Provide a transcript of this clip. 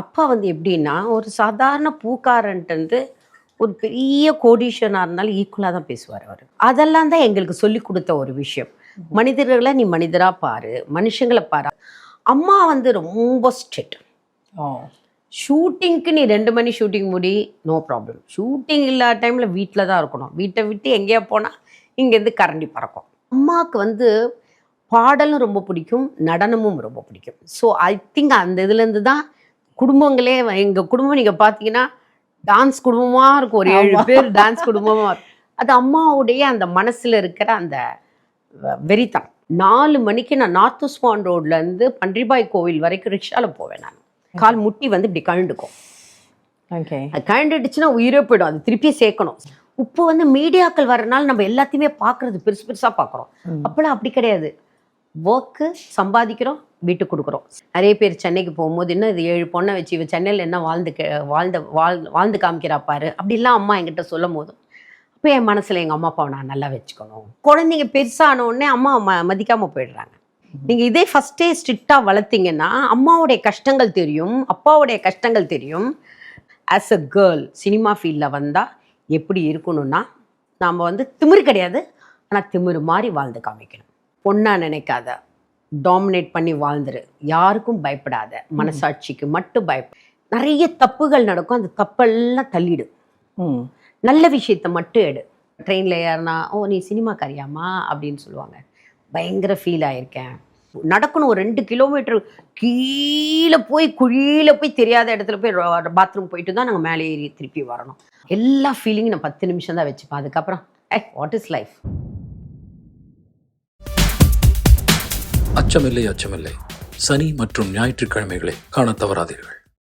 அப்பா வந்து எப்படின்னா ஒரு சாதாரண பூக்காரன்ட்டு வந்து ஒரு பெரிய கோடீஸ்வரனாக இருந்தாலும் ஈக்குவலாக தான் பேசுவார் அவர். அதெல்லாம் தான் எங்களுக்கு சொல்லி கொடுத்த ஒரு விஷயம். மனிதர்களை நீ மனிதராக பாரு மனுஷங்களை பாரு. அம்மா வந்து ரொம்ப ஸ்ட்ரிக்ட் ஷூட்டிங்க்கு நீ ரெண்டு மணி ஷூட்டிங் முடி நோ ப்ராப்ளம் ஷூட்டிங் இல்லாத டைமில் வீட்டில் தான் இருக்கணும். வீட்டை விட்டு எங்கேயா போனால் இங்கேருந்து கரண்டி பறக்கும். அம்மாவுக்கு வந்து பாடலும் ரொம்ப பிடிக்கும் நடனமும் ரொம்ப பிடிக்கும். ஸோ ஐ திங்க் அந்த இதுலேருந்து தான் குடும்பங்களே எங்கள் குடும்பம் நீங்கள் பார்த்தீங்கன்னா டான்ஸ் குடும்பமாக இருக்கும். ஒரு ஏழு பேர் டான்ஸ் குடும்பமாக இருக்கும். அது அம்மாவுடைய அந்த மனசில் இருக்கிற அந்த வெறித்தனம். நாலு மணிக்கு நான் நார்த் உஸ்மான் ரோட்லேருந்து பன்றிபாய் கோவில் வரைக்கும் ரிக்ஷாவில் போவேன் நான். கால் முட்டி வந்து இப்படி கழண்டுக்கும். கழண்டுடுச்சுன்னா உயிரே போயிடும். அது திருப்பி சேர்க்கணும். இப்போ வந்து மீடியாக்கள் வரனால நம்ம எல்லாத்தையுமே பார்க்கறது பெருசு பெருசாக பார்க்குறோம் அப்போலாம் அப்படி கிடையாது. ஒர்க்கு சம்பாதிக்கிறோம் வீட்டுக்கு கொடுக்குறோம். நிறைய பேர் சென்னைக்கு போகும்போது இன்னும் இது ஏழு பொண்ணை வச்சு இவ சென்னையில் என்ன வாழ்ந்து கே- வாழ்ந்த வாழ் வாழ்ந்து காமிக்கிறா பாரு அப்படிலாம் அம்மா என்கிட்ட சொல்லும் போதும். அப்போ என் மனசில் எங்கள் அம்மா அப்பாவை நான் நல்லா வச்சுக்கணும். குழந்தைங்க பெருசான உடனே அம்மா ம மதிக்காமல் போயிடுறாங்க. நீங்கள் இதே ஃபஸ்ட்டே ஸ்ட்ரிக்டாக வளர்த்தீங்கன்னா அம்மாவுடைய கஷ்டங்கள் தெரியும் அப்பாவுடைய கஷ்டங்கள் தெரியும். ஆஸ் அ கேர்ள் சினிமா ஃபீல்டில் வந்தால் எப்படி இருக்கணும்னா நாம் வந்து திமிரு கிடையாது ஆனால் திமிரு மாதிரி வாழ்ந்து காமிக்கணும். பொண்ணா நினைக்காத. டாமினேட் பண்ணி வாழ்ந்துரு. யாருக்கும் பயப்படாத. மனசாட்சிக்கு மட்டும் பயப்ப நிறைய தப்புகள் நடக்கும். அந்த தப்பெல்லாம் தள்ளிடு. ம். நல்ல விஷயத்த மட்டும் எடு. ட்ரெயினில் ஏறினா ஓ நீ சினிமாக்காரியாமா அப்படின்னு சொல்லுவாங்க. பயங்கர ஃபீல் ஆயிருக்கேன். நடக்கணும். ஒரு ரெண்டு கிலோமீட்டர் கீழே போய் குழியில் போய் தெரியாத இடத்துல போய் பாத்ரூம் போயிட்டு தான் நாங்கள் மேலே ஏறி திருப்பி வரணும். எல்லா ஃபீலிங்கும் நான் பத்து நிமிஷம் தான் வச்சுப்பேன். அதுக்கப்புறம் ஏ வாட் இஸ் லைஃப் அச்சமில்லை அச்சமில்லை. சனி மற்றும் ஞாயிற்றுக்கிழமைகளை காண தவறாதீர்கள்.